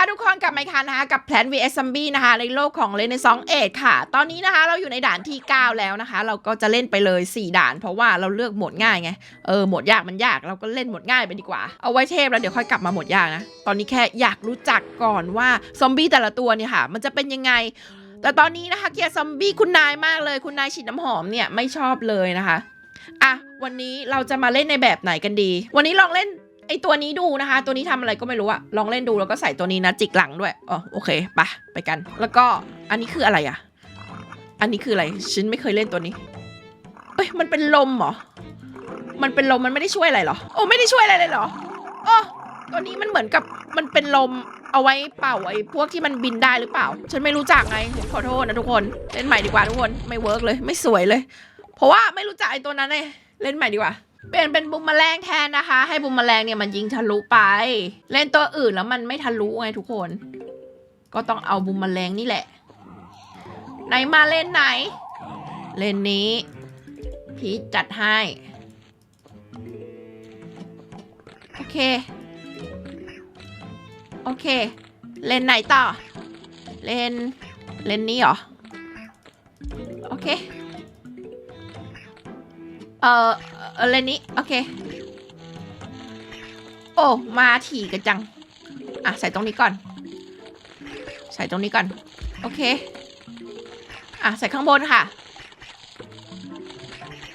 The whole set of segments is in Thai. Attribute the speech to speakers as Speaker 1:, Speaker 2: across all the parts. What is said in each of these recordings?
Speaker 1: ค่ะทุกคนกลับมาครั้งนะคะกับแพลน vs zombie นะคะในโลกของเลนในซองเอ็ดค่ะ ตอนนี้นะคะเราอยู่ในด่านที่ 9 แล้วนะคะ เราก็จะเล่นไปเลย 4 ด่าน เพราะว่าเราเลือกโหมดง่ายไงเออโหมดยากมันยากเราก็เล่นโหมดง่ายไปดีกว่า เอาไว้เทพแล้วเดี๋ยวค่อยกลับมาโหมดยากนะ ตอนนี้แค่อยากรู้จักก่อนว่าซอมบี้แต่ละตัวเนี่ยค่ะ มันจะเป็นยังไง แต่ตอนนี้นะคะเกียร์ซอมบี้คุณนายมากเลย คุณนายฉีดน้ำหอมเนี่ยไม่ชอบเลยนะคะอะวันนี้เราจะมาเล่นในแบบไหนกันดี วันนี้ลองเล่น ไอตัวนี้ดูนะคะ ตัวนี้ทำอะไรก็ไม่รู้อะลองเล่นดูแล้วก็ใส่ตัวนี้นะจิกหลังด้วยอ๋อโอเคไปไปกัน แล้วก็อันนี้คืออะไรอะอันนี้คืออะไรฉันไม่เคยเล่นตัวนี้ เอ้ยมันเป็นลมเหรอมันเป็นลมมันไม่ได้ช่วยอะไรเหรอโอ้ไม่ได้ช่วยอะไรเลยเหรอโอ้ตัวนี้มันเหมือนกับมันเป็นลมเอาไว้เป่าไอ้พวกที่มันบินได้หรือเปล่า ฉันไม่รู้จักไงขอโทษนะทุกคนเล่นใหม่ดีกว่าทุกคนไม่เวิร์กเลย ไม่สวยเลย เพราะว่าไม่รู้จักไอ้ตัวนั้นเลยเล่นใหม่ดีกว่า เปลี่ยนเป็นบุมแมลงแทนนะคะ ให้บุมแมลงเนี่ยมันยิงทะลุไป เล่นตัวอื่นแล้วมันไม่ทะลุไงทุกคน ก็ต้องเอาบุมแมลงนี่แหละ ไหนมาเล่นไหน เล่นนี้พีชจัดให้ โอเค โอเค เล่นไหนต่อ เล่น เล่นนี้เหรอ โอเค เอ่อ ออเลนนี้โอเค โอ้มาถี่กันจัง อะใส่ตรงนี้ก่อน ใส่ตรงนี้ก่อน โอเค อะใส่ข้างบนค่ะ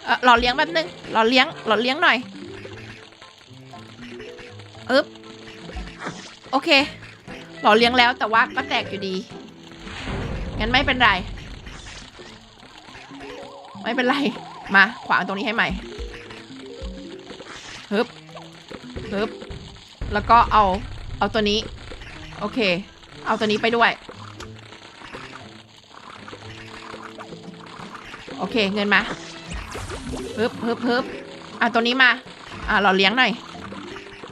Speaker 1: เออหล่อเลี้ยงแป๊บนึงหล่อเลี้ยงหล่อเลี้ยงหน่อยอึ๊บโอเค หล่อเลี้ยงแล้วแต่ว่าก็แตกอยู่ดี งั้นไม่เป็นไร ไม่เป็นไร มาขวางตรงนี้ให้ใหม่ ฮึบฮึบแล้วก็เอา เอาตัวนี้ โอเค เอาตัวนี้ไปด้วย โอเค เงินมาฮึบฮึบฮึบอะตัวนี้มา อะเราเลี้ยงหน่อย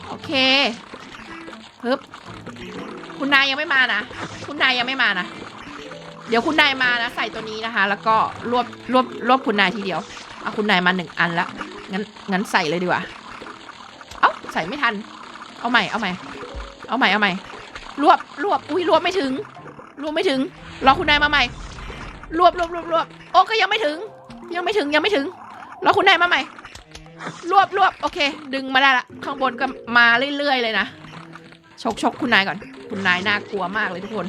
Speaker 1: โอเคฮึบคุณนายยังไม่มานะ คุณนายยังไม่มานะ เดี๋ยวคุณนายมานะ ใส่ตัวนี้นะคะ แล้วก็รวบรวบรวบคุณนายทีเดียว เอาคุณนายมาหนึ่งอันละ งั้นงั้นใส่เลยดีกว่าเอ้า ใส่ไม่ทัน เอาใหม่ เอาใหม่ เอาใหม่ เอาใหม่ รวบ รวบ อุ้ยรวบไม่ถึง รวบไม่ถึง รอคุณนายมาใหม่ รวบรวบรวบรวบ โอ้ก็ยังไม่ถึง ยังไม่ถึง ยังไม่ถึง รอคุณนายมาใหม่ รวบรวบ โอเค ดึงมาได้ละ ข้างบนก็มาเรื่อยๆเลยนะ ชกชกคุณนายก่อน คุณนายน่ากลัวมากเลยทุกคน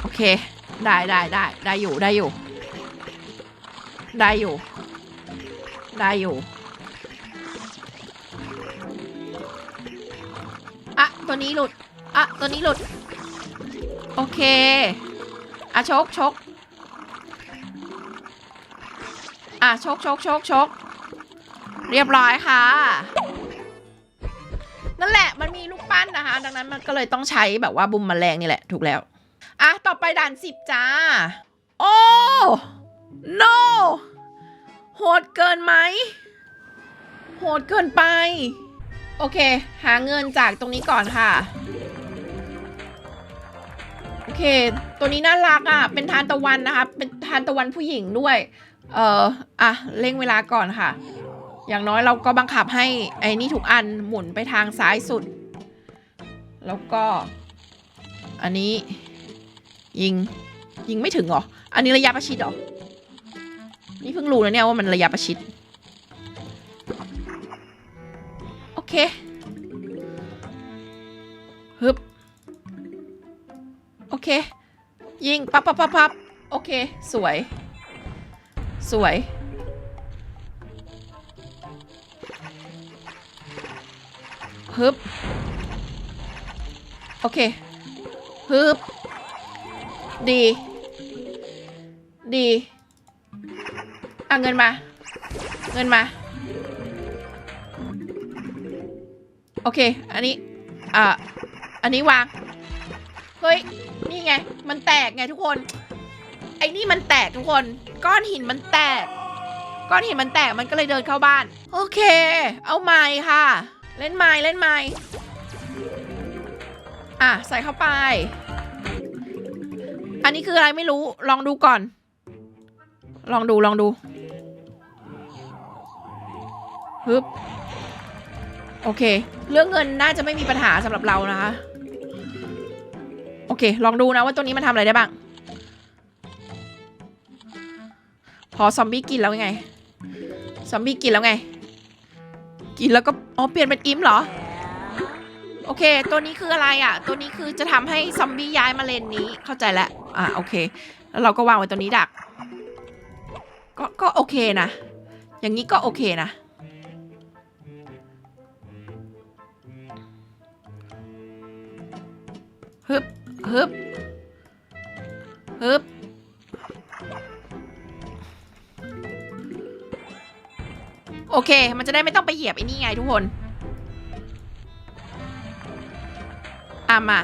Speaker 1: โอเค ได้ได้ได้ ได้อยู่ ได้อยู่ ได้อยู่ ได้อยู่ ตัวนี้หลุด อะ ตัวนี้หลุด โอเค อะชกชกอะชกชกชกชกเรียบร้อยค่ะ นั่นแหละมันมีลูกปั้นนะคะ ดังนั้นมันก็เลยต้องใช้แบบว่าบุมแมลงนี่แหละ ถูกแล้ว อะ ต่อไปด่านสิบจ้า โอ้ no โหดเกินไหม โหดเกินไป โอเค หาเงินจากตรงนี้ก่อนค่ะ โอเค ตัวนี้น่ารักอะ เป็นทานตะวันนะคะ เป็นทานตะวันผู้หญิงด้วย เอ่อ อะ เร่งเวลาก่อนค่ะ อย่างน้อยเราก็บังคับให้ไอ้นี่ทุกอันหมุนไปทางซ้ายสุด แล้วก็ อันนี้ ยิง ยิงไม่ถึงหรอ อันนี้ระยะประชิดหรอ นี่เพิ่งรู้นะเนี่ยว่ามันระยะประชิด เคฮึบโอเค ยิงปับปั๊บปั๊บปั๊บโอเค สวย สวย ฮึบ โอเค ฮึบ ดี ดี อะ เงินมา เงินมา อเค อันนี้ อ่า อันนี้วาง เฮ้ย นี่ไง มันแตกไงทุกคน ไอ้นี่มันแตกทุกคน ก้อนหินมันแตก ก้อนหินมันแตก มันก็เลยเดินเข้าบ้าน โอเค เอาไม้ค่ะ เล่นไม้เล่นไม้อะ ใส่เข้าไป อันนี้คืออะไรไม่รู้ ลองดูก่อน ลองดู ลองดู ฮึบ โอเค เรื่องเงินน่าจะไม่มีปัญหาสำหรับเรานะคะ โอเค ลองดูนะว่าตัวนี้มันทำอะไรได้บ้าง พอซอมบี้กินแล้วไง ซอมบี้กินแล้วไง กินแล้วก็ อ๋อ เปลี่ยนเป็นอิมเหรอ โอเค ตัวนี้คืออะไรอะ ตัวนี้คือจะทำให้ซอมบี้ย้ายมาเลนนี้ เข้าใจแล้ว อ่า โอเค แล้วเราก็วางไว้ตัวนี้ดัก ก็ ก็โอเคนะ อย่างนี้ก็โอเคนะ ฮึบฮึบโอเค มันจะได้ไม่ต้องไปเหยียบไอ้นี่ไงทุกคนอะมา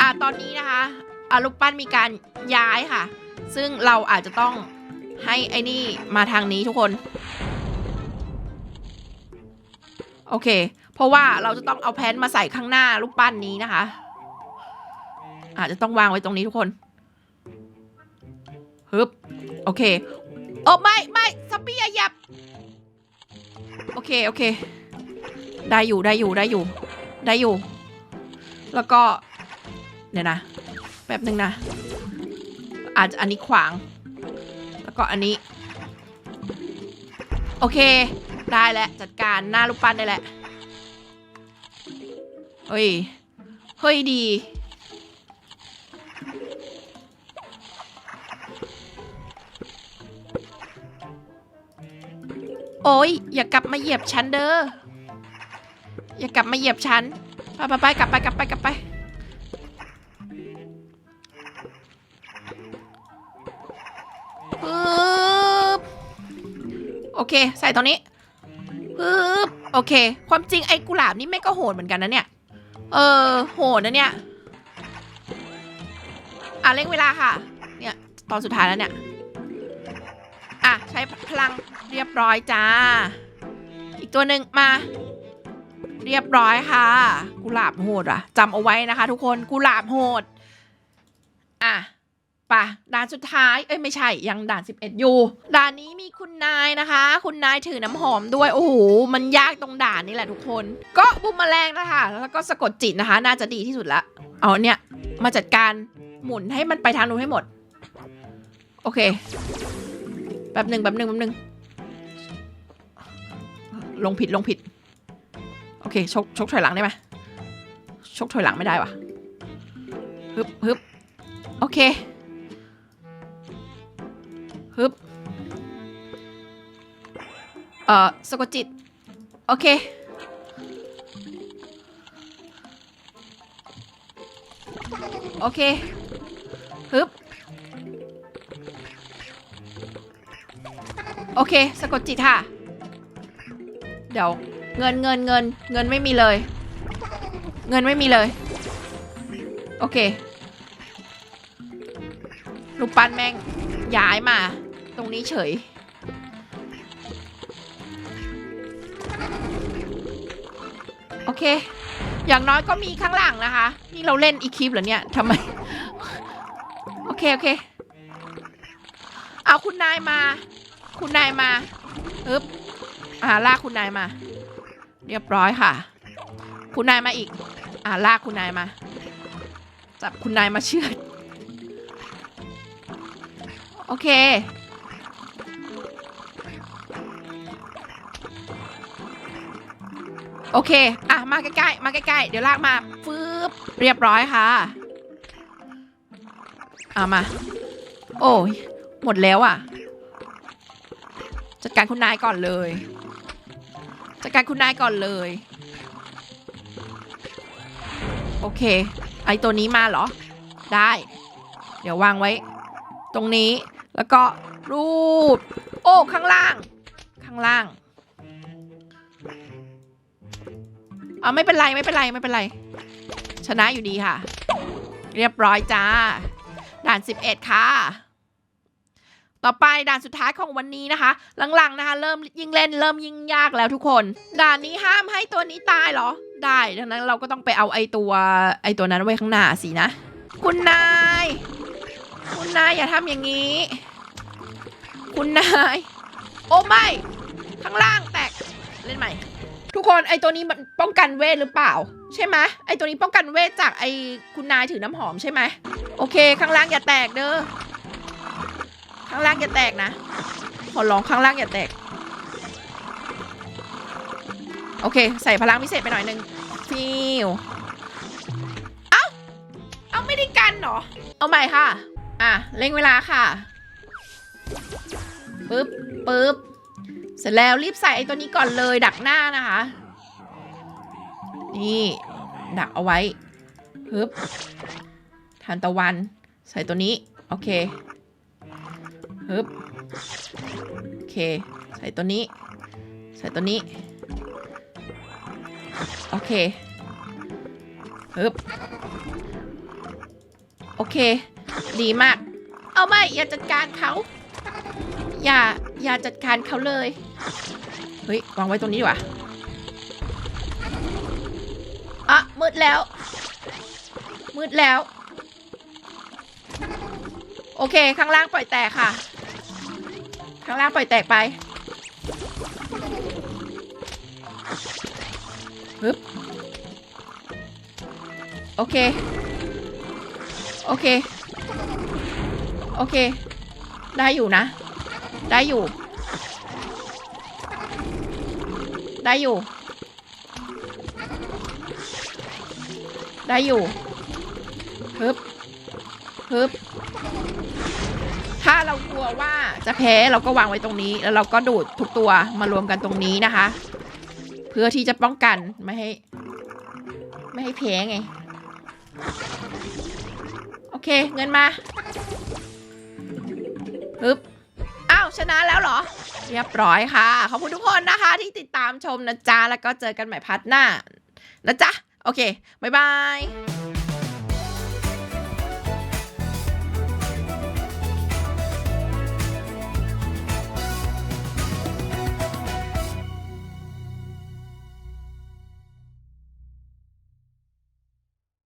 Speaker 1: อะตอนนี้นะคะอะลูกปั้นมีการย้ายค่ะ ซึ่งเราอาจจะต้องให้ไอ้นี่มาทางนี้ทุกคน โอเค เพราะว่าเราจะต้องเอาแพนมาใส่ข้างหน้าลูกปั้นนี้นะคะ อาจจะต้องวางไว้ตรงนี้ทุกคนฮึบโอเคโอ้ไม่ไม่ซอมบี้อย่าหยับโอเคโอเค ได้อยู่ได้อยู่ได้อยู่ ได้อยู่ แล้วก็เดี๋ยวนะแป๊บหนึ่งนะ อาจจะอันนี้ขวาง แล้วก็อันนี้ โอเค ได้แล้ว จัดการหน้าลูกปั้นได้แล้ว เฮ้ย เฮ้ยดี โอ้ยอย่ากลับมาเหยียบฉันเด้อ อย่ากลับมาเหยียบฉัน ไปไปไปกลับไปกลับไปกลับไปปึ๊บโอเค ใส่ตรงนี้ปึ๊บโอเค ความจริงไอ้กุหลาบนี่แม่ก็โหดเหมือนกันนะเนี่ย เออ โหดนะเนี่ย อะเร่งเวลาค่ะ เนี่ย ตอนสุดท้ายแล้วเนี่ย อะ ใช้พลังเรียบร้อยจ้า อีกตัวหนึ่งมา เรียบร้อยค่ะ กุหลาบโหดอะจำเอาไว้นะคะ ทุกคน กุหลาบโหด อะ ปะด่านสุดท้าย เอ้ยไม่ใช่ ยังด่าน 11 อยู่ ด่านนี้มีคุณนายนะคะ คุณนายถือน้ำหอมด้วย โอ้โห มันยากตรงด่านนี่แหละทุกคน ก็บุมแมลงนะคะ แล้วก็สะกดจิตนะคะ น่าจะดีที่สุดละ เอาเนี่ย มาจัดการหมุนให้มันไปทางนู้นให้หมด โอเค แป๊บหนึ่งแป๊บหนึ่งแป๊บหนึ่งลงผิดลงผิด โอเค ชกชกถอยหลังได้ไหมชกถอยหลังไม่ได้วะฮึบฮึบโอเค ฮึบเอ่อสะกดจิต โอเค โอเคฮึบโอเค สะกดจิตค่ะ เดี๋ยว เงินเงินเงินเงินไม่มีเลย เงินไม่มีเลย โอเค ลูกปั้นแม่งย้ายมา รงนี้เฉย โอเค อย่างน้อยก็มีข้างหลังนะคะ นี่เราเล่นอีคลิปเหรอเนี่ยทำไม โอเค โอเค เอาคุณนายมา คุณนายมาฮึบอ่าลากคุณนายมา เรียบร้อยค่ะ คุณนายมาอีก อ่าลากคุณนายมา จับคุณนายมาเชือดโอเค โอเค อะ มาใกล้ๆ มาใกล้ๆ เดี๋ยวลากมา ฟืบเรียบร้อยค่ะเอามา โอ้ย หมดแล้วอะ จัดการคุณนายก่อนเลย จัดการคุณนายก่อนเลย โอเค ไอตัวนี้มาเหรอ ได้ เดี๋ยววางไว้ ตรงนี้ แล้วก็รูด โอ้ ข้างล่าง ข้างล่าง เอาไม่เป็นไรไม่เป็นไรไม่เป็นไร ชนะอยู่ดีค่ะ เรียบร้อยจ้า ด่าน 11 ค่ะ ต่อไปด่านสุดท้ายของวันนี้นะคะ หลังๆนะคะ เริ่มยิ่งเล่นเริ่มยิ่งยากแล้วทุกคน ด่านนี้ห้ามให้ตัวนี้ตายเหรอ ได้ดังนั้นเราก็ต้องไปเอาไอตัวไอตัวนั้นไว้ข้างหน้าสินะ คุณนาย คุณนายอย่าทำอย่างนี้ คุณนาย โอ้ไม่ ข้างล่างแตก เล่นใหม่ ทุกคนไอตัวนี้มันป้องกันเวทหรือเปล่า ใช่ไหมไอตัวนี้ป้องกันเวทจากไอคุณนายถือน้ำหอมใช่ไหมโอเค ข้างล่างอย่าแตกเด้อข้างล่างอย่าแตกนะขอร้องข้างล่างอย่าแตก โอเค ใส่พลังพิเศษไปหน่อยหนึ่งฟิวเอ้าเอาไม่ได้กันเหรอ เอาใหม่ค่ะ อะเร่งเวลาค่ะปึ๊บปึ๊บ เสร็จแล้วรีบใส่ไอ้ตัวนี้ก่อนเลยดักหน้านะคะ นี่ดักเอาไว้ปึ๊บทานตะวัน ใส่ตัวนี้ โอเคปึ๊บโอเค ใส่ตัวนี้ ใส่ตัวนี้ โอเคปึ๊บโอเค ดีมาก เอาไม่อย่าจัดการเขา อย่า อย่าจัดการเขาเลย เฮ้ยวางไว้ตรงนี้ดีกว่าอะมืดแล้ว มืดแล้ว โอเค ข้างล่างปล่อยแตกค่ะ ข้างล่างปล่อยแตกไปปึ๊บโอเค โอเค โอเค ได้อยู่นะ ได้อยู่ ได้อยู่ ได้อยู่ฮึบฮึบถ้าเรากลัวว่าจะแพ้เราก็วางไว้ตรงนี้ แล้วเราก็ดูดทุกตัวมารวมกันตรงนี้นะคะ เพื่อที่จะป้องกันไม่ให้ ไม่ให้แพ้ไง โอเคเงินมาฮึบอ้าว ชนะแล้วเหรอ เรียบร้อยค่ะ ขอบคุณทุกคนนะคะ ที่ติดตามชมนะจ๊ะ แล้วก็เจอกันใหม่พัดหน้านะจ๊ะ โอเค บ๊ายบาย